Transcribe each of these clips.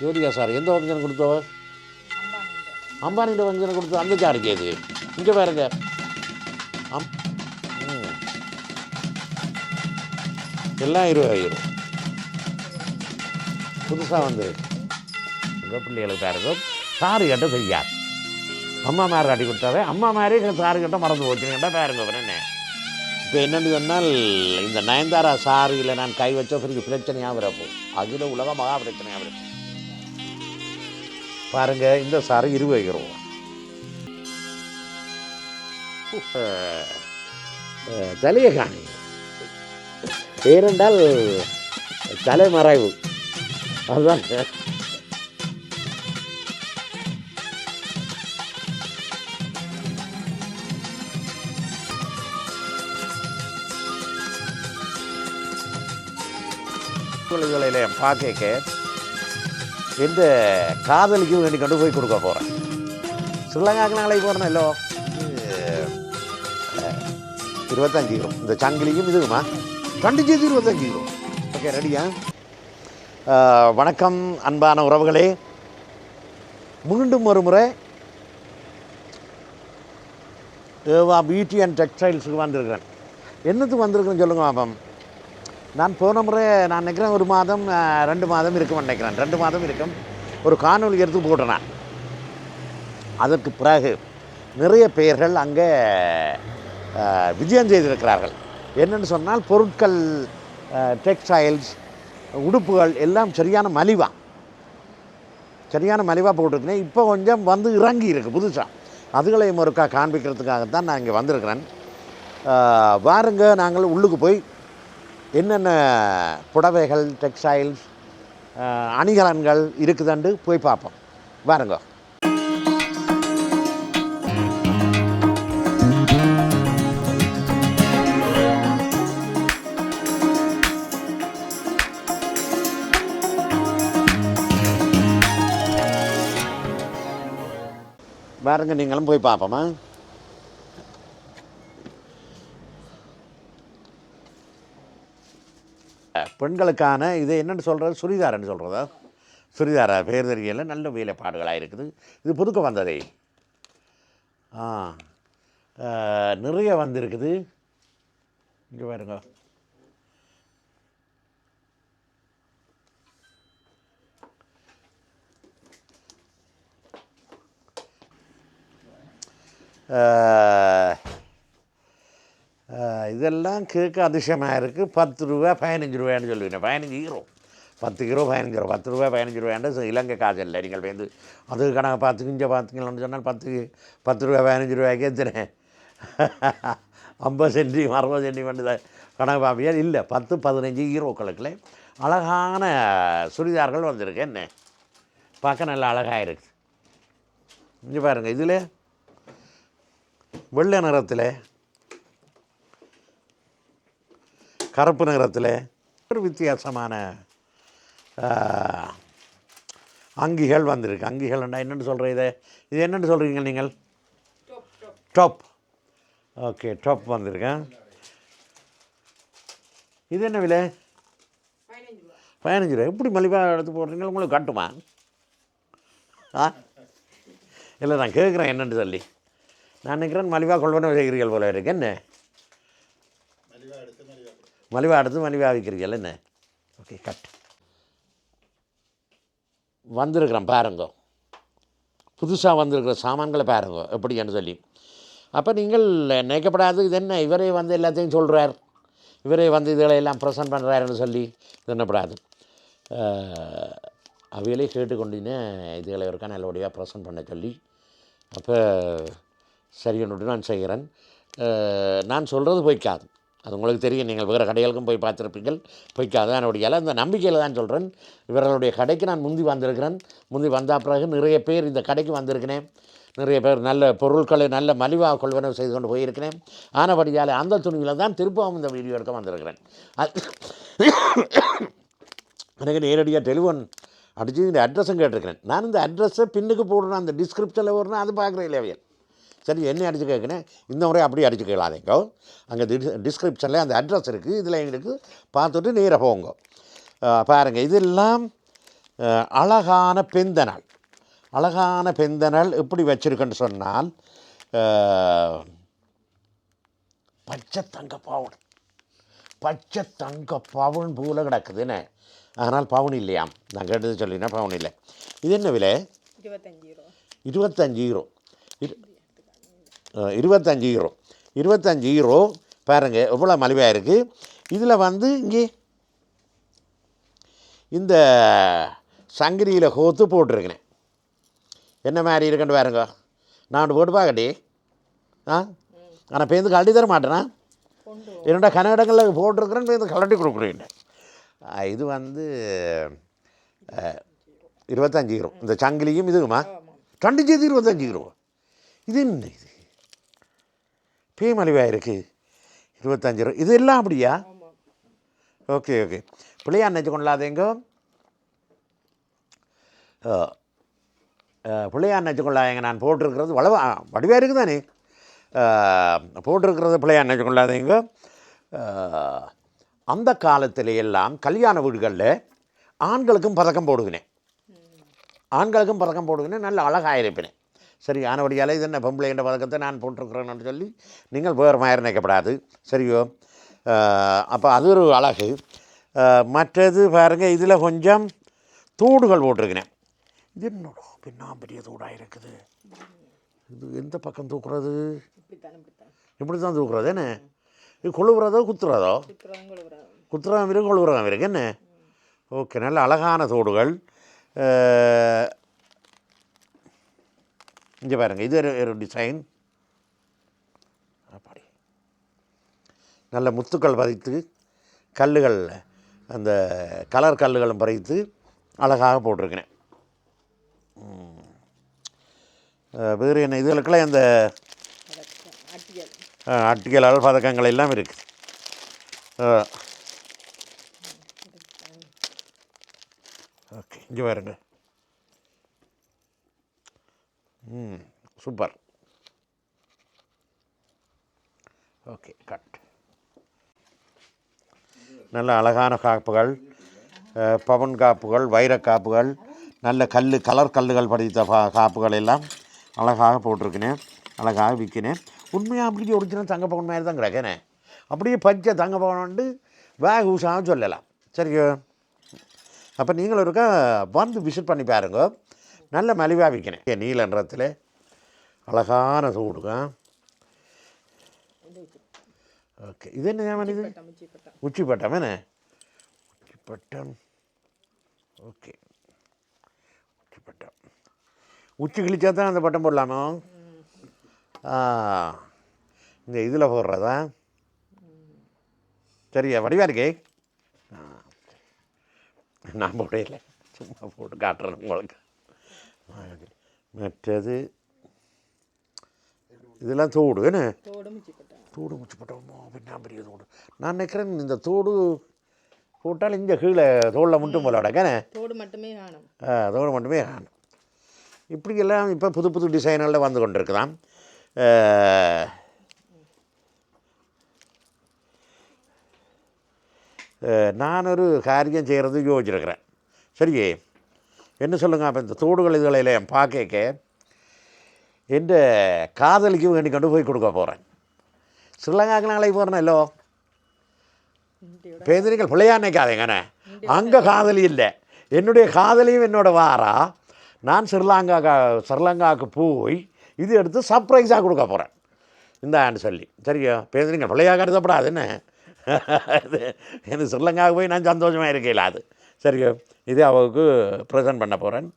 Jyothika sir எந்த வஞ்சனம் கொடுத்தவ அம்பானிட்ட வஞ்சனம் கொடுத்து அந்த சாருக்கு இது. இங்கே பாருங்க. அம் எல்லாம் இருபதாயிரம். புதுசாக வந்து. உங்கள் பிள்ளைகளுக்கு பாருங்க சாரு கட்ட செய்யார் அம்மா மார் காட்டி கொடுத்தாவே அம்மா மாதிரி சாரு கட்ட மறந்து போச்சுங்கட்டா பாருங்க அப்புறம் என்ன? இப்போ என்னென்னு சொன்னால் இந்த நயன்தாரா சாரியில் நான் கை வச்ச பிறகு பிரச்சனையாக வரப்போ அதில் உலக மகா பிரச்சனையாக வரப்போ பாருங்க இந்த சாரி இருபது ரூபா தலையை காணி ஏனென்றால் தலைமறைவு அதுதான். பார்க்க இந்த காதலிக்கு வேண்டி கொண்டு போய் கொடுக்க போகிறேன் ஸ்ரீலங்காக்கு நாளைக்கு போகிறேனല്ലോ இருபத்தஞ்சு கிலோ. இந்த சங்கிலியும் இதுக்குமா கண்டிச்சு இருபத்தஞ்சு கிலோ. ஓகே ரெடியா? வணக்கம் அன்பான உறவுகளே. மீண்டும் ஒரு முறை பியூட்டி அண்ட் டெக்ஸ்டைல்ஸுக்கு வந்திருக்கிறேன். என்னத்துக்கு வந்திருக்கிறேன்னு சொல்லுங்க பாப்பம் நான் போன முறை நான் நினைக்கிறேன் ஒரு மாதம் ரெண்டு மாதம் இருக்கும் நினைக்கிறேன். ரெண்டு மாதம் இருக்கும். ஒரு காணொலி எடுத்து போட்டேன் அதற்கு பிறகு நிறைய பெயர்கள் அங்கே விஜயம் செய்திருக்கிறார்கள். என்னென்னு சொன்னால் பொருட்கள் டெக்ஸ்டைல்ஸ் உடுப்புகள் எல்லாம் சரியான மலிவாக சரியான மலிவாக போட்டிருக்கிறேன் இப்போ கொஞ்சம் வந்து இறங்கி இருக்குது புதுசாக அதுகளையும் ஒருக்கா காண்பிக்கிறதுக்காகத்தான் நான் இங்கே வந்திருக்கிறேன். வாருங்க நாங்கள் உள்ளுக்கு போய் என்னென்ன புடவைகள் டெக்ஸ்டைல்ஸ் அணிகலன்கள் இருக்குதுண்டு போய் பார்ப்போம். வாருங்க. வாருங்க நீங்களும் போய் பார்ப்போமா? பெண்களுக்கான இது என்னென்னு சொல்கிறது சுடிதார்னு சொல்கிறதா சுடிதாரா? பேர் தெரியல நல்ல வேலைப்பாடுகளாக இருக்குது. இது புதுக்க வந்ததே. ஆ. நிறைய வந்திருக்குது. இங்கே பாருங்க. Uh... இதெல்லாம் கேட்க அதிசயமாக இருக்குது பத்து ரூபா பதினஞ்சு ரூபான்னு சொல்லுவீங்க. பதினஞ்சு ஹீரோ பத்து கிலோ பதினஞ்சு ரூபா பத்து ரூபா பதினஞ்சு ரூபாண்டு இலங்கை காசு இல்லை நீங்கள் வந்து அது கணக்கு பார்த்து இங்கே பார்த்துக்கலாம்னு சொன்னால் பத்து பத்து ரூபா பதினஞ்சு ரூபாய்க்கு எத்தனை? ஐம்பது சென்டி அறுபது சென்டி வந்து கணக்கு பார்ப்பியா இல்லை பத்து பதினஞ்சு ஹீரோக்களுக்குள்ள அழகான சுடிதார்கள் வந்திருக்கு. என்ன? பார்க்க நல்லா அழகாக இருக்குது இங்கே பாருங்கள் இதில் வெள்ளை நிறத்தில் கருப்பு நிறத்தில் ஒரு வித்தியாசமான அங்கிகள் வந்திருக்கு. அங்கிகள் என்னென்னு சொல்கிற இதை? இது என்னென்னு சொல்கிறீங்க நீங்கள்? டாப் ஓகே டாப் வந்திருக்கேன் இது என்ன விலை? பதினஞ்சு ரூபா எப்படி மலிவாக எடுத்து போடுறீங்க உங்களுக்கு கட்டுமா? ஆ? இல்லை நான் கேட்குறேன் என்னன்னு சொல்லி. நான் நினைக்கிறேன் மலிவாக கொள்வன செய்கிறீர்கள் போல இருக்கு. என்ன? மலிவாக எடுத்து மலிவாக விற்கிறீர்கள் என்ன? ஓகே கட் வந்திருக்கிறேன் பாருங்க. புதுசாக வந்திருக்கிற சாமான்களை பாருங்க எப்படின்னு சொல்லி. அப்போ நீங்கள் நினைக்கப்படாது இது என்ன? இவரே வந்து எல்லாத்தையும் சொல்கிறார் இவரே வந்து இதுகளை எல்லாம் ப்ரெசன்ட் பண்ணுறாருன்னு சொல்லி இது என்னப்படாது அவையிலே கேட்டுக்கொண்டினே இதுகளை ஒருக்கா நல்லபடியாக ப்ரெசன்ட் பண்ண சொல்லி அப்போ சரியொன்று நான் செய்கிறேன். நான் சொல்கிறது பொய்க்காது. அது உங்களுக்கு தெரியும். நீங்கள் வேறு கடைகளுக்கும் போய் பார்த்துருப்பீங்கள் பொய்க்காது என்னுடைய இந்த நம்பிக்கையில் தான் சொல்கிறேன். இவர்களுடைய கடைக்கு நான் முந்தி வந்திருக்கிறேன். முந்தி வந்த பிறகு நிறைய பேர் இந்த கடைக்கு வந்திருக்கிறேன். நிறைய பேர் நல்ல பொருட்களை நல்ல மலிவாக கொள்வனவு செய்து கொண்டு போயிருக்கிறேன். ஆனபடியால் அந்த துணியில் தான் திருப்பவும் இந்த வீடியோ எடுக்க வந்திருக்கிறேன். அது எனக்கு நேரடியாக டெலிஃபோன் அடித்து இந்த அட்ரஸும் கேட்டிருக்கிறேன். நான் இந்த அட்ரஸை பின்னுக்கு போடுறேன். அந்த டிஸ்கிரிப்ஷனில் வரணும் அது பார்க்குறேன் இல்லையா சரி என்ன அடித்து கேட்குறேன் இந்த முறை அப்படி அடித்து கேட்கலாதேங்க அங்கே டிஸ்கிரிப்ஷனில் அந்த அட்ரஸ் இருக்குது இதில் எங்களுக்கு பார்த்துட்டு நேராக போங்க. பாருங்கள் இதெல்லாம் அழகான பெந்தனல். அழகான பெந்தனல் எப்படி வச்சிருக்குன்னு சொன்னால் பச்சை தங்க பவுன். பச்சை தங்க பவுன் போல கிடக்குதுன்னு அதனால் பவுன் இல்லையாம். நான் கேட்டது சொல்லினா பவுன் இல்லை. இது என்ன விலை? இருபத்தஞ்சி ரூபா. இருபத்தஞ்சு ஈரோ இருபத்தஞ்சு ஈரோ இருபத்தஞ்சு ஈரோ பாருங்க எவ்வளோ மலிவாக இருக்குது இதில் வந்து இங்கே இந்த சங்கிலியில் கோத்து போட்டிருக்கிறேன். என்ன மாதிரி இருக்குன்னு பாருங்க. நான் போட்டு பார்க்கட்டி. ஆ? ஆனால் பேருந்து கழட்டி தர மாட்டேனா. என்னோட கன்னடங்களில் போட்டிருக்கிறேன் பேருந்து கழட்டி கொடுக்குறேன். இது வந்து இருபத்தஞ்சு ஈரோ இந்த சங்கிலியும் இதுக்குமா ஆமாம் ரெண்டு சேர்த்து இருபத்தஞ்சு கிலோ இது என்ன இது? பேமலிவாக இருக்குது இருபத்தஞ்சு ரூபா. இது எல்லாம் அப்படியா ஓகே ஓகே. பிள்ளையா நினச்சி கொள்ளாதேங்க பிள்ளையா நினச்சி கொள்ளாதேங்க. நான் போட்டிருக்கிறது வளவா வடிவாக இருக்குது தானே போட்டிருக்கிறது பிள்ளையா நினச்சி கொள்ளாதேங்க அந்த காலத்துல எல்லாம் கல்யாண வீடுகளில் ஆண்களுக்கும் பதக்கம் போடுகினேன். ஆண்களுக்கும் பதக்கம் போடுவேன் நல்ல அழகாக இருப்பேன் சரி ஆனபடியால் இது என்ன பொம்பளைன்ற பதக்கத்தை நான் போட்டிருக்கிறேன்னு சொல்லி நீங்கள் வேறு மாதிரி நினைக்கப்படாது. சரியோ? அப்போ அது ஒரு அழகு. மற்றது பாருங்கள் இதில் கொஞ்சம் தூடுகள் போட்டிருக்கிறேன். இது என்னடா பின்னாம்பெரிய தூடாக இருக்குது? இது எந்த பக்கம் தூக்குறது? இப்படி தான் தூக்குறது என்ன? இது கொழுவுறதோ குத்துறதோ? குத்துறவன் இருக்கு கொழுவுறவன் இருக்கு என்ன? ஓகே நல்ல அழகான தோடுகள். இங்கே பாருங்கள் இது ஒரு- டிசைன் அப்படி நல்ல முத்துக்கள் பதித்து கல்லுகள் அந்த கலர் கல்லுகளும் பறித்து அழகாக போட்டிருக்கிறேன். வேறு என்ன இதுகளுக்கெல்லாம் இந்த அட்டியல் அட்டிகள் பதக்கங்கள் எல்லாம் இருக்குது ஓகே இங்கே பாருங்க ம் சூப்பர். ஓகே கட் நல்ல அழகான காப்புகள். பவன் காப்புகள் வைரக் காப்புகள் நல்ல கல் கலர் கல்லுகள் படித்த பா காப்புகள் எல்லாம் அழகாக போட்டிருக்கினேன் அழகாக விற்கினேன் உண்மையாக அப்படியே ஒரிஜினல் தங்க பவன் மாதிரி தான் கிடக்கேனே அப்படியே பச்சை தங்க பவன்ட்டு வேக ஊசாக சொல்லலாம். சரி அப்போ நீங்களும் இருக்கா? வந்து விசிட் பண்ணி பாருங்க. நல்ல மலிவாக விற்கிறேன். நீல நிறத்தில் அழகான சூடுங்க ஓகே. இது என்ன ஞாபகம் இது? பட்டம் உச்சி பட்டம் உச்சிப்பட்டம் என்ன? உச்சிப்பட்டம் ஓகே. உச்சிப்பட்டம் உச்சி கிழிச்சா தான் அந்த பட்டம் போடலாமோ? இந்த இதில் போடுறதா? சரியா வடிவா இருக்கே. நான் போடையில சும்மா போட்டு காட்டுறேன் உங்களுக்கு. மற்றது இதெல்லாம் தோடு என்ன? தோடு முச்சி பட்டம் தோடு முச்சு போட்டோமோ பின்னா பெரிய தோடு. நான் நினைக்கிறேன் இந்த தோடு போட்டால் இங்கே கீழே தோளில் மட்டும் போல அடக்கனே தோடு மட்டுமே காணும். தோடு மட்டுமே காணும். இப்படியெல்லாம் இப்போ புது புது டிசைன்களில் வந்து அஹ், அஹ், நான் ஒரு காரியம் செய்கிறது யோசிச்சிருக்கிறேன். சரியே? என்ன சொல்லுங்கள் அப்போ இந்த தோடுகள் இதுகளில் என் பார்க்க എൻ്റെ കാതലിക്ക് വേണ്ടി കൊണ്ടുപോയി കൊടുക്കാൻ പോറേൻ ശ്രീലങ്കാക്കളെ പോരണല്ലോ പേദരികൾ പിള്ളയാനേക്കാതെ എങ്ങനെ അങ്ക കാതലിയില്ല എന്നുടേ കാതലിയും എന്നോട് വാറാ ഞാൻ ശ്രീലങ്ക ശ്രീലങ്കാക്ക് പോയി ഇത് എടുത്ത് സർപ്രൈസാக കൊടുக்க போகிறேன் இந்தான்னு சொல்லி சரியா பேசுறீங்க பிள்ளையாக கருதப்படாது என்ன எனக்கு ஸ்ரீலங்காவுக்கு போய் நான் சந்தோஷமாக இருக்கையில் அது சரி இதே அவளுக்கு ப்ரெசன்ட் பண்ண போகிறேன்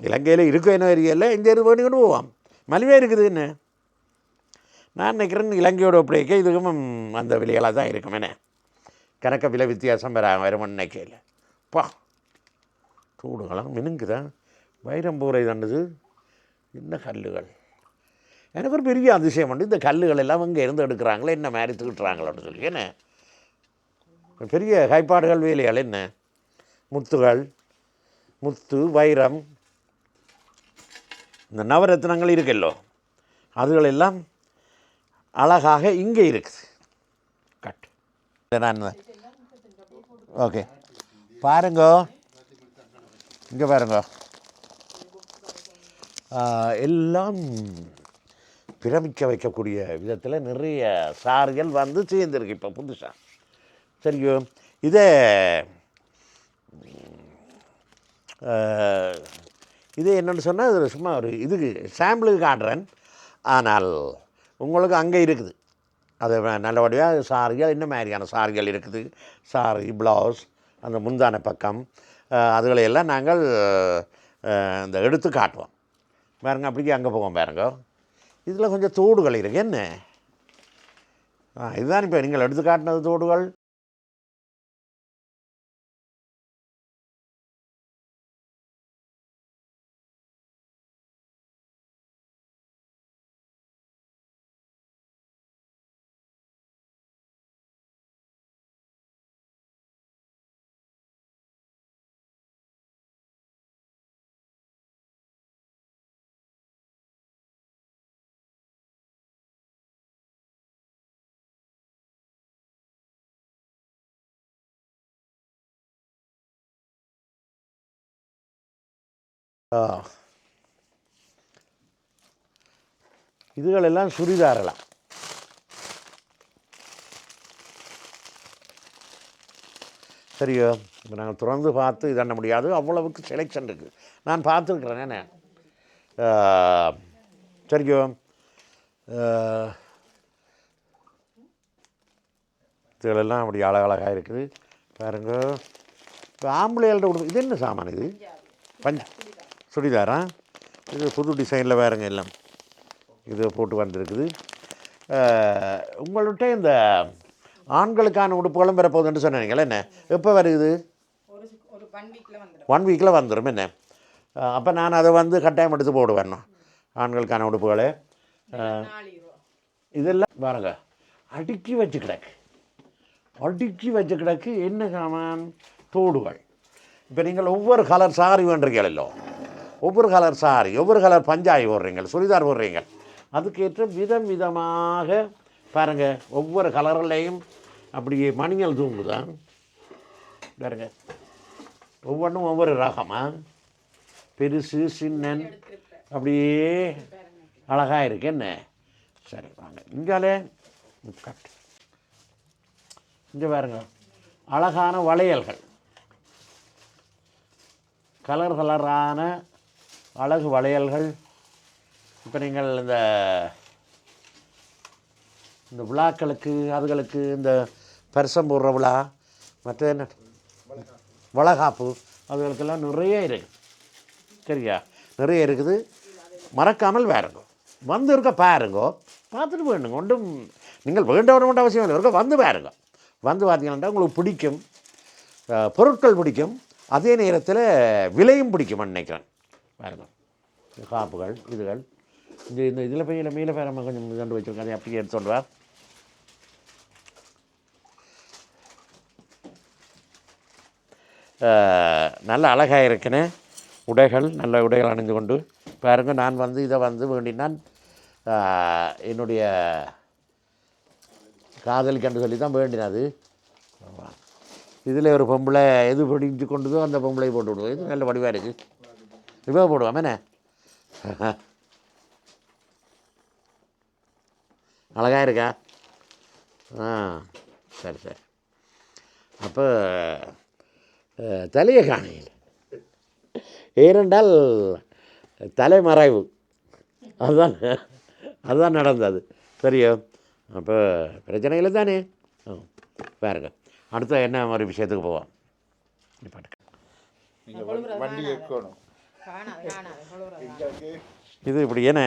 இலங்கையில் இருக்க என்ன ஏரியாவில் இங்கே இருந்து பண்ணி போவான் மலிவாக இருக்குது என்ன? நான் நினைக்கிறேன் இலங்கையோட ஒப்படைக்க இதுக்கும் அந்த விலைகளாக தான் இருக்கும் என்ன? கணக்க விலை வித்தியாசம் வர வருமானு நினைக்கல. பா. தூடுகளாம் மினுங்குதான் வைரம்பூரை தண்டது என்ன கல்லுகள்? எனக்கு ஒரு பெரிய அதிசயம் உண்டு. இந்த கல்லுகள் எல்லாம் இங்கே இருந்து எடுக்கிறாங்களே என்ன மாதிரி தீட்டுறாங்களோன்னு சொல்லி என்ன? பெரிய கைப்பாடுகள் வேலைகள் என்ன? முத்துகள் முத்து வைரம். இந்த நவரத்னங்கள் இருக்குல்லோ அதுகளெல்லாம் அழகாக இங்கே இருக்குது. கட். நான் ஓகே. பாருங்க. இங்கே பாருங்க. எல்லாம் பிரமிக்க வைக்கக்கூடிய விதத்தில் நிறைய சார்கள் வந்து சேர்ந்துருக்கு இப்போ புதுசாக சரியோ இதே இது என்னென்னு சொன்னால் இது சும்மா ஒரு இதுக்கு சாம்பிளுக்கு காட்டுறேன். ஆனால் உங்களுக்கு அங்கே இருக்குது. அது நல்லபடியாக சாரிகள் இன்னும் மாதிரியான சாரிகள் இருக்குது? சாரி ப்ளவுஸ் அந்த முந்தான பக்கம். அதுகளையெல்லாம் நாங்கள் இந்த எடுத்து காட்டுவோம். பாருங்க அப்படியே அங்கே போவோம் பாருங்க. இதில் கொஞ்சம் தோடுகள் இருக்கு. என்ன? ஆ இதுதான் இப்போ நீங்கள் எடுத்து காட்டினது தோடுகள். இதுகளெல்லாம் சுரிதாரலாம் சரியோ இப்போ நாங்கள் திறந்து பார்த்து இது பண்ண முடியாது. அவ்வளவுக்கு செலெக்ஷன் இருக்குது நான் பார்த்துருக்குறேன் என்ன சரியோ இதுகளெல்லாம் அப்படி அழகழகாக இருக்குது. பாருங்க. இப்போ ஆம்பளைகள்ட்ட கொடுத்து இது என்ன சாமான் இது? பஞ்ச. சுடிதாரா? இது புது டிசைனில் வேறுங்க எல்லாம். இது போட்டு வந்திருக்குது. உங்கள்கிட்ட இந்த ஆண்களுக்கான உடுப்புகளும் வரப்போகுதுன்னு சொன்னீங்களே என்ன? எப்போ வருது? ஒன் வீக்கில் வந்துடும் என்ன? அப்போ நான் அதை வந்து கட்டாயம் எடுத்து போடுவேன் ஆண்களுக்கான உடுப்புகளை. இதெல்லாம் பாருங்க. அடுக்கி வச்சு கிடக்கு. அடுக்கி வச்சு கிடக்கு என்ன சாமான் தோடுகள். இப்போ நீங்கள் ஒவ்வொரு கலர் சாரி வேண்டுறீங்களோ? ஒவ்வொரு கலர் சாரி ஒவ்வொரு கலர் பஞ்சாயி போடுறீங்க சுடிதார் போடுறீங்க அதுக்கேற்ற விதம் விதமாக பாருங்கள் ஒவ்வொரு கலர்லேயும் அப்படியே மணிகள் தூங்குதான் பாருங்க ஒவ்வொன்றும் ஒவ்வொரு ரகமாக பெருசு சின்னன் அப்படியே அழகாக இருக்கு. என்ன? சரி வாங்க. இங்காலே கட் இங்கே பாருங்க அழகான வளையல்கள். கலர் கலரான அழகு வளையல்கள். இப்போ நீங்கள் இந்த இந்த விழாக்களுக்கு அதுகளுக்கு இந்த பரிசம் போடுற விழா மற்ற என்ன? வளகாப்பு அதுகளுக்கெல்லாம் நிறைய இருக்குது சரியா? நிறைய இருக்குது. மறக்காமல் பாருங்க வந்து இருக்க பாருங்கோ. பார்த்துட்டு போயிடுங்க ஒன்றும் நீங்கள் வேண்ட வேண்ட அவசியம் இல்லை. இருக்க வந்து பாருங்க. வந்து பார்த்தீங்கன்னா உங்களுக்கு பிடிக்கும். பொருட்கள் பிடிக்கும். அதே நேரத்தில் விலையும் பிடிக்கும் நினைக்கிறேன் பாருங்க காப்புகள் இதுகள். இந்த இந்த இதில் போய் இல்லை மேலே பேரமாக கொஞ்சம் கண்டு வச்சுருக்கேன் அதை அப்படியே எடுத்துட்டு வா நல்ல அழகாக இருக்குன்னு. உடைகள் நல்ல உடைகள் அணிந்து கொண்டு. பாருங்க நான் வந்து இதை வந்து வேண்டினான் என்னுடைய காதல் கண்டு சொல்லி தான் வேண்டினது இதில் ஒரு பொம்பளை எது பிடிச்சு கொண்டுதோ அந்த பொம்பளை போட்டு விடுவோம். இது நல்ல வடிவாக இருக்குது இப்போ போடுவோம் என்ன? அழகாக இருக்கா? ஆ சரி சரி. அப்போ அஹ், தலையை காணையில் ஏனென்றால் தலைமறைவு. அதுதான் அதுதான் நடந்தது. சரியோ அப்போ பிரச்சனை இல்லை தானே? ஆ பாருங்க. அடுத்த என்ன மாதிரி விஷயத்துக்கு போவோம்? நீங்கள் வண்டி எடுக்கணும். இது இப்படி ஏனே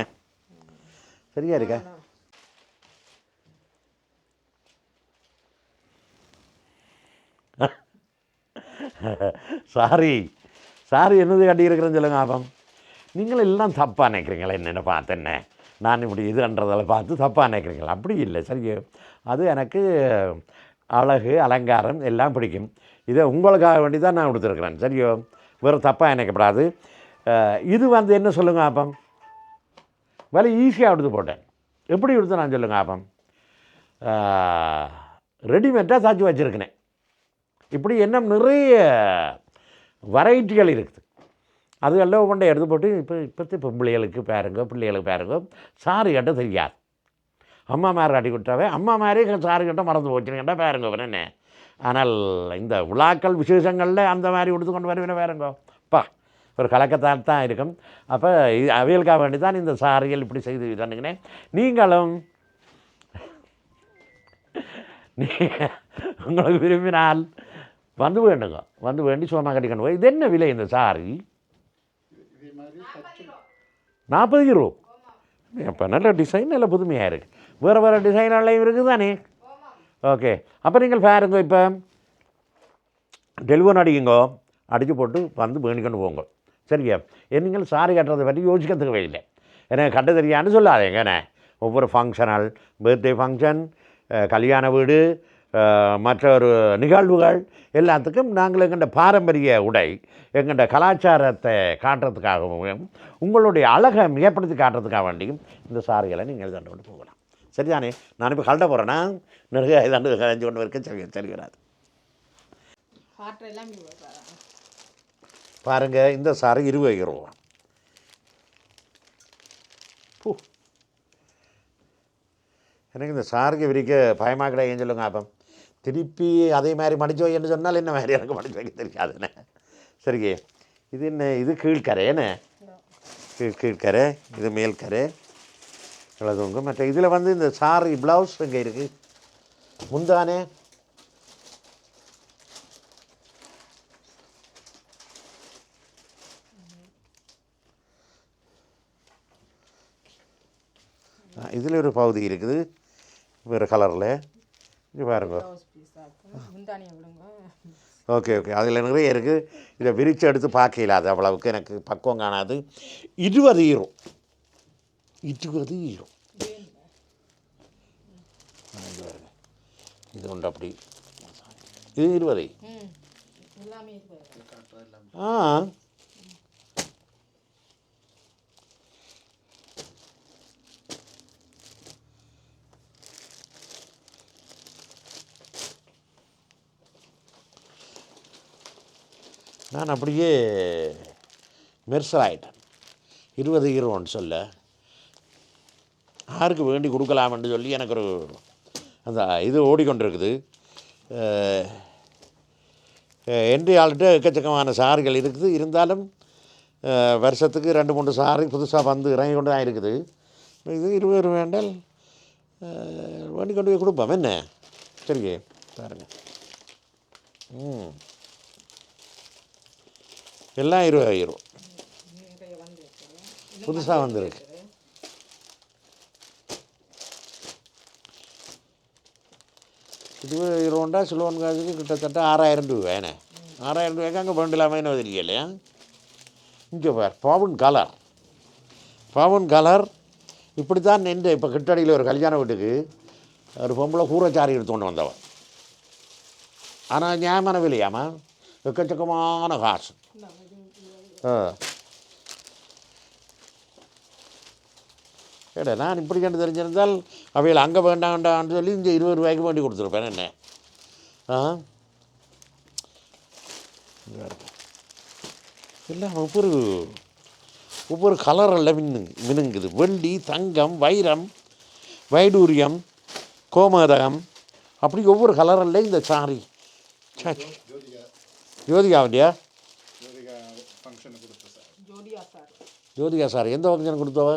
சரியா இருக்கா? சாரி சாரி என்னது கட்டியிருக்கிறேன்னு சொல்லுங்க ஆபம் நீங்கள் எல்லாம் தப்பாக நினைக்கிறீங்களா? என்னென்ன பார்த்தேன்னே நான் இப்படி இதுன்றதில் பார்த்து தப்பாக நினைக்கிறீங்களா? அப்படி இல்லை சரியோ. அது எனக்கு அழகு அலங்காரம் எல்லாம் பிடிக்கும். இதை உங்களுக்காக வேண்டி தான் நான் கொடுத்துருக்குறேன் சரியோ. வேறு தப்பாக நினைக்கப்படாது. இது வந்து என்ன சொல்லுங்க ஆப்பம்? விலை ஈஸியாக எடுத்து போட்டேன். எப்படி எடுத்து நான் சொல்லுங்கள் ஆப்பம்? ரெடிமேடாக சாச்சி வச்சுருக்கினேன் இப்படி என்ன நிறைய வெரைட்டிகள் இருக்குது. அது எல்லாம் கொண்டே எடுத்து போட்டு இப்போ இப்போத்து பிள்ளைகளுக்கு பேருங்க பிள்ளைகளுக்கு பேருங்க சாரு கேட்ட தெரியாது. அம்மா மாரி அடி கொடுத்தாவே அம்மா மாதிரி சாரு கேட்ட மறந்து போச்சுன்னு கேட்டால் பேருங்க என்ன? ஆனால் இந்த விழாக்கள் விசேஷங்களில் அந்த மாதிரி உடுத்து கொண்டு வருவேன் பேருங்கோ. ஒரு கலக்கத்தால் தான் இருக்கும். அப்போ இது அவியலுக்காக வேண்டி தான் இந்த சாரியல் இப்படி செய்து தந்துங்கினேன் நீங்களும் நீ உங்களுக்கு விரும்பினால் வந்து வேண்டுங்க. வந்து வேண்டி சோனா கட்டிக்கணும் போய். இது என்ன விலை இந்த சாரி நாற்பது கிலோ. இப்போ நல்ல டிசைன் நல்ல புதுமையாக இருக்குது வேறு வேறு டிசைனெல்லாம் இருக்குது தானே ஓகே அப்போ நீங்கள் பாருங்க இப்போ டெலிவரி அடிக்குங்கோ. அடித்து போட்டு வந்து வேணிக்கொண்டு போங்க. சரியா ஏன் நீங்கள் சாரி கட்டுறதை பற்றி யோசிக்கிறதுக்கு இல்லை எனக்கு கட்ட தெரியான்னு சொல்லாதேங்க என்ன? ஒவ்வொரு ஃபங்க்ஷனல் பர்த்டே ஃபங்க்ஷன் கல்யாண வீடு மற்றொரு மற்ற ஒரு நிகழ்வுகள் எல்லாத்துக்கும் நாங்கள் எங்கள்ட பாரம்பரிய உடை எங்கள்ட கலாச்சாரத்தை காட்டுறதுக்காகவும் உங்களுடைய அழகை மிகப்படுத்தி காட்டுறதுக்காக வேண்டியும் இந்த சாரிகளை நீங்கள் தண்டு கொண்டு போகலாம். சரிதானே? நான் இப்போ கலட்ட போகிறேன்னா நிறைய தண்டு கலைஞ்சு கொண்டு வரைக்கும் சரி சரி பாருங்கள் இந்த சாரி இருபது ரூபா பூ. எனக்கு இந்த சாருக்கு விரிக்க பயமாக கிடையாது சொல்லுங்க அப்போ திருப்பி அதே மாதிரி மடிச்சு வைன்னு சொன்னால் என்ன மாதிரி எனக்கு மடிச்சு வைக்க தெரியாதுண்ணே சரிங்க இது என்ன? இது கீழ்கரை என்ன? கீழ் கீழ்கரை இது மேல்கரை. இவ்வளோதுங்க மற்ற இதில் வந்து இந்த சாரி ப்ளவுஸ் இங்கே இருக்குது முந்தானே? இதில் ஒரு பகுதி இருக்குது. வேறு கலரில் இங்கே பாருங்க. Okay okay. அதில் நிறைய இருக்குது இதை விரித்து எடுத்து பார்க்கல அது அவ்வளவுக்கு. எனக்கு பக்குவம் காணாது. இருபது ஈரோ. இருபது ஈரோ. இது உண்டு அப்படி. இது இருபது. ஆ. நான் அப்படியே மெர்சல் ஆயிட்டேன் இருபது ஹீரோன்னு சொல்ல. யாருக்கு வேண்டி கொடுக்கலாம்னு சொல்லி எனக்கு ஒரு அந்த இது ஓடிக்கொண்டிருக்குது. என்று ஆள்கிட்ட எக்கச்சக்கமான சாறுகள் இருக்குது. இருந்தாலும் வருஷத்துக்கு ரெண்டு மூணு சாறு புதுசாக வந்து இறங்கி கொண்டு தான் இருக்குது. இது இருபது ரூபா வேண்டால் வேண்டி கொண்டு போய் கொடுப்போம். என்ன? சரிங்க. பாருங்கள் ம். எல்லாம் இருபதாயிரம். நிறைய புதுசாக வந்திருக்கு. இருபது ரூபா சிலோன் காசுக்கு கிட்டத்தட்ட ஆறாயிரம் ரூபா என்ன ஆறாயிரம் ரூபாய்க்கு அங்கே பண்ணலாமே என்ன இல்லையா? இங்கே பார் பவுன் கலர். பவுன் கலர். இப்படி தான் நின்று இப்போ கிட்டடியில் ஒரு கல்யாண வீட்டுக்கு ஒரு பொம்பளை கூரச்சாரி எடுத்து கொண்டு வந்தவன். ஆனால் நியாயமான விலையாமா எக்கச்சக்கமான காசு. ஆ. ஏடா நான் இப்படி கண்டு தெரிஞ்சிருந்தால் அவையில் அங்கே வேண்டாம் வேண்டாம்னு சொல்லி இங்கே இருபது ரூபாய்க்கு வேண்டி கொடுத்துருப்பேன் என்ன? ஆ? இல்லை ஒவ்வொரு ஒவ்வொரு கலரில் மின்னுங்க மினுங்குது. வெள்ளி தங்கம் வைரம் வைடூரியம் கோமதகம் அப்படி ஒவ்வொரு கலரில் இந்த சாரி. ஜோதிகா ஜோதிகா வண்டியா? ஃபங்க்ஷனுக்கு கொடுத்த சார் ஜோடியா சார் ஜோதிகா சார் எந்த ஃபங்க்ஷன் கொடுத்தவ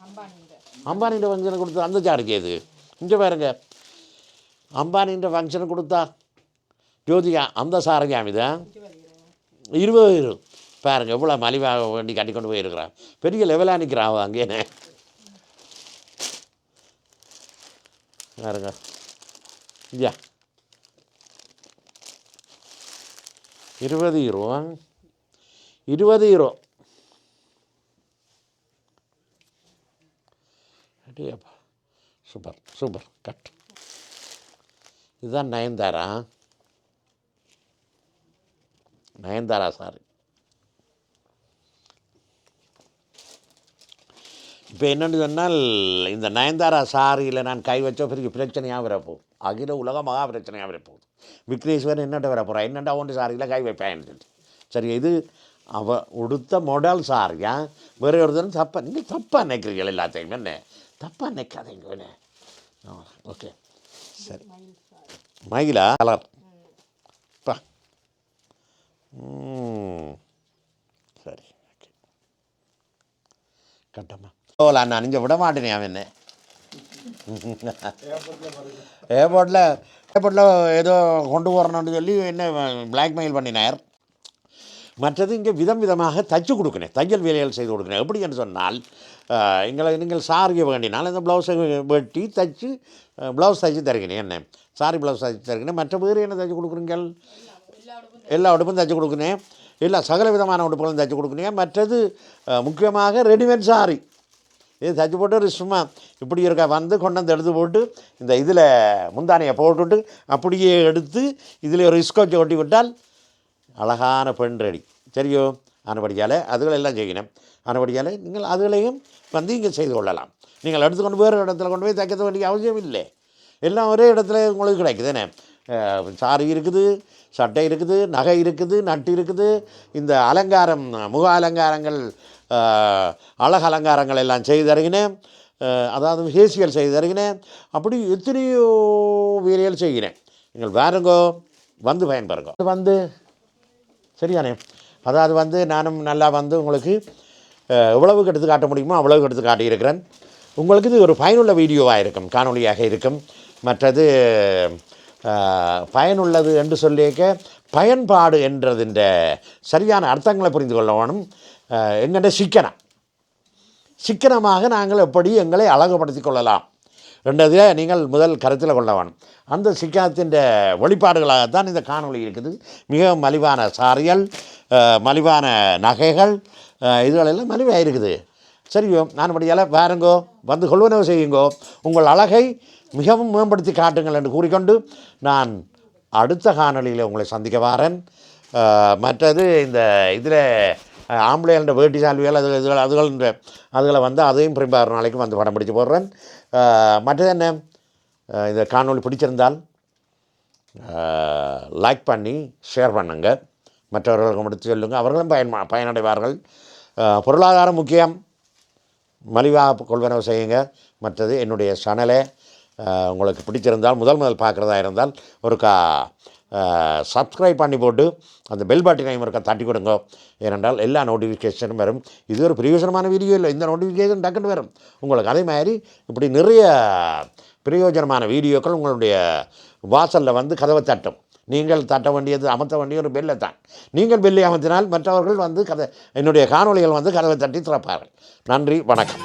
அம்பானிந்த அம்பானின்ற ஃபங்க்ஷனை கொடுத்தா அந்த சாருக்கு இது இங்கே பாருங்க அம்பானின்ற ஃபங்க்ஷனை கொடுத்தா ஜோதிகா அந்த சாரஜாமி தான் இருபது இரு பாருங்க எவ்வளோ மலிவாக வேண்டி கட்டி கொண்டு போயிருக்கிறான் பெரிய லெவலாக நிற்கிறான் அவன் அங்கேனே பாருங்க ஐயா இருபது ஈரோ இருபது ஈரோ அடேப்பா சூப்பர் சூப்பர் கட் இதுதான் நயன்தாரா? நயன்தாரா சாரி இப்போ என்னென்னு சொன்னால் இந்த நயன்தாரா சாரியில் நான் கை வச்சோ பெரிய பிரச்சனையாக வரப்போகுது. அகில உலக மகா பிரச்சனையாக வரப்போகுது. விக்னேஸ்வரன் என்னட்ட வர போகிறா என்னண்டா ஒன்று சாரியில் கை வைப்பேன் சொல்லிட்டு சரி இது அவ உடுத்த மாடல் சாரியா வேறு ஒருத்தரும் தப்பா நீங்கள் தப்பாக நினைக்கிறீங்க எல்லாத்தையும் என்ன? தப்பாக நினைக்காதீங்க ஓகே. சரி. மயிலா? கலர். பா. சரி ஓகே. கட்டம்மா. ஓலா நான் அணிஞ்ச விட மாட்டேனே அவன் என்ன? ஏர்போர்ட்டில் ஏர்போர்ட்டில் ஏதோ கொண்டு வரணும்னு சொல்லி என்ன பிளாக்மெயில் பண்ணினார். மற்றது இங்கே விதம் விதமாக தச்சு கொடுக்கணும் தையல் வேலைகள் செய்து கொடுக்கணும். எப்படி என்று சொன்னால் எங்களை நீங்கள் சாரிய வேண்டினால் இந்த ப்ளவுஸை வெட்டி தச்சு ப்ளவுஸ் தைச்சு தருகிறேன். என்ன? சாரி ப்ளவுஸ் தைச்சு தருகிறேன். மற்ற வேறு என்ன தைச்சு கொடுக்குறீங்கள் எல்லா உடுப்பும் தைச்சு கொடுக்கணும் எல்லா சகல விதமான உடுப்புகளும் தைச்சு கொடுக்கணும் மற்றது முக்கியமாக ரெடிமேட் சாரி இது தச்சு போட்டு சும்மா இப்படி இருக்க வந்து கொண்டு வந்து எடுத்து போட்டு இந்த இதில் முந்தானையை போட்டுவிட்டு அப்படியே எடுத்து இதில் ஒரு இஸ்கோச்சை ஒட்டி விட்டால் அழகான பெண் ரெடி. சரியோ? ஆனபடியால் அதுகளெல்லாம் செய்யணும். ஆனபடியால் நீங்கள் அதுகளையும் வந்து இங்கே செய்து கொள்ளலாம். நீங்கள் எடுத்துக்கொண்டு வேறு இடத்துல கொண்டு போய் தைக்க வேண்டிய அவசியம் இல்லை. எல்லாம் ஒரே இடத்துல உங்களுக்கு கிடைக்குதுன்னு சாரி இருக்குது சட்டை இருக்குது நகை இருக்குது நட்டு இருக்குது. இந்த அலங்காரம் முக அலங்காரங்கள் அஹ், அழகு அலங்காரங்கள் எல்லாம் செய்து தருகினேன் அதாவது ஃபேஷியல் செய்து தருகினேன் அப்படி எத்தனையோ வேலைகள் செய்கிறேன். நீங்கள் வேறுங்கோ வந்து பயன்பெறுங்க. வந்து சரியானே அதாவது வந்து நானும் நல்லா வந்து உங்களுக்கு எவ்வளவுக்கு எடுத்து காட்ட முடியுமோ அவ்வளவுக்கு எடுத்து காட்டியிருக்கிறேன். உங்களுக்கு இது ஒரு பயனுள்ள வீடியோவாக இருக்கும் காணொளியாக இருக்கும். மற்றது பயனுள்ளது என்று சொல்லியிருக்க பயன்பாடு என்றதின் சரியான அர்த்தங்களை புரிந்து கொள்ளவனும் எங்கள்கிட்ட சிக்கனம். சிக்கனமாக நாங்கள் எப்படி எங்களை அழகுபடுத்தி கொள்ளலாம்? ரெண்டதில் நீங்கள் முதல் கருத்தில் கொள்ள வேணும். அந்த சிக்கனத்தின் வெளிப்பாடுகளாகத்தான் இந்த காணொளி இருக்குது. மிக மலிவான சாரியல் மலிவான நகைகள் இதுகளெல்லாம் மலிவாக இருக்குது. சரியோ நான் படியால் பாருங்கோ வந்து கொள்வனவு செய்யுங்கோ உங்கள் அழகை மிகவும் மேம்படுத்தி காட்டுங்கள் என்று கூறிக்கொண்டு நான் அடுத்த காணொளியில் உங்களை சந்திக்க வாரேன். மற்றது இந்த இதில் ஆம்பளைன்ற வேட்டி சால்விகள் அது இதுகள் அதுகள்ன்ற அதுகளை வந்து அதையும் பிரிப்பாறு நாளைக்கு வந்து படம் பிடிச்சு போடுறேன். மற்றது என்ன? இந்த காணொளி பிடிச்சிருந்தால் லைக் பண்ணி ஷேர் பண்ணுங்க. மற்றவர்களுக்கு முடித்து சொல்லுங்கள் அவர்களும் பயன் பயனடைவார்கள். பொருளாதாரம் முக்கியம். மலிவாக கொள்வனவு செய்யுங்க. மற்றது என்னுடைய சேனலை உங்களுக்கு பிடிச்சிருந்தால் முதல் முதல் பார்க்குறதா இருந்தால் ஒரு கா சப்ஸ்கிரைப் பண்ணி போட்டு அந்த பெல் பட்டனையும் இருக்க தட்டி கொடுங்க. ஏனென்றால் எல்லா நோட்டிஃபிகேஷனும் வரும். இது ஒரு பிரயோஜனமான வீடியோ இல்லை. இந்த நோட்டிஃபிகேஷன் டக்குன்னு வரும். உங்களுக்கு அதே மாதிரி இப்படி நிறைய பிரயோஜனமான வீடியோக்கள் உங்களுடைய வாசலில் வந்து கதவை தட்டும். நீங்கள் தட்ட வேண்டியது அமர்த்த வேண்டிய ஒரு பெல்லை தான். நீங்கள் பெல்லை அமர்த்தினால் மற்றவர்கள் வந்து கதை என்னுடைய காணொளிகள் வந்து கதவை தட்டி திறப்பார்கள். நன்றி வணக்கம்.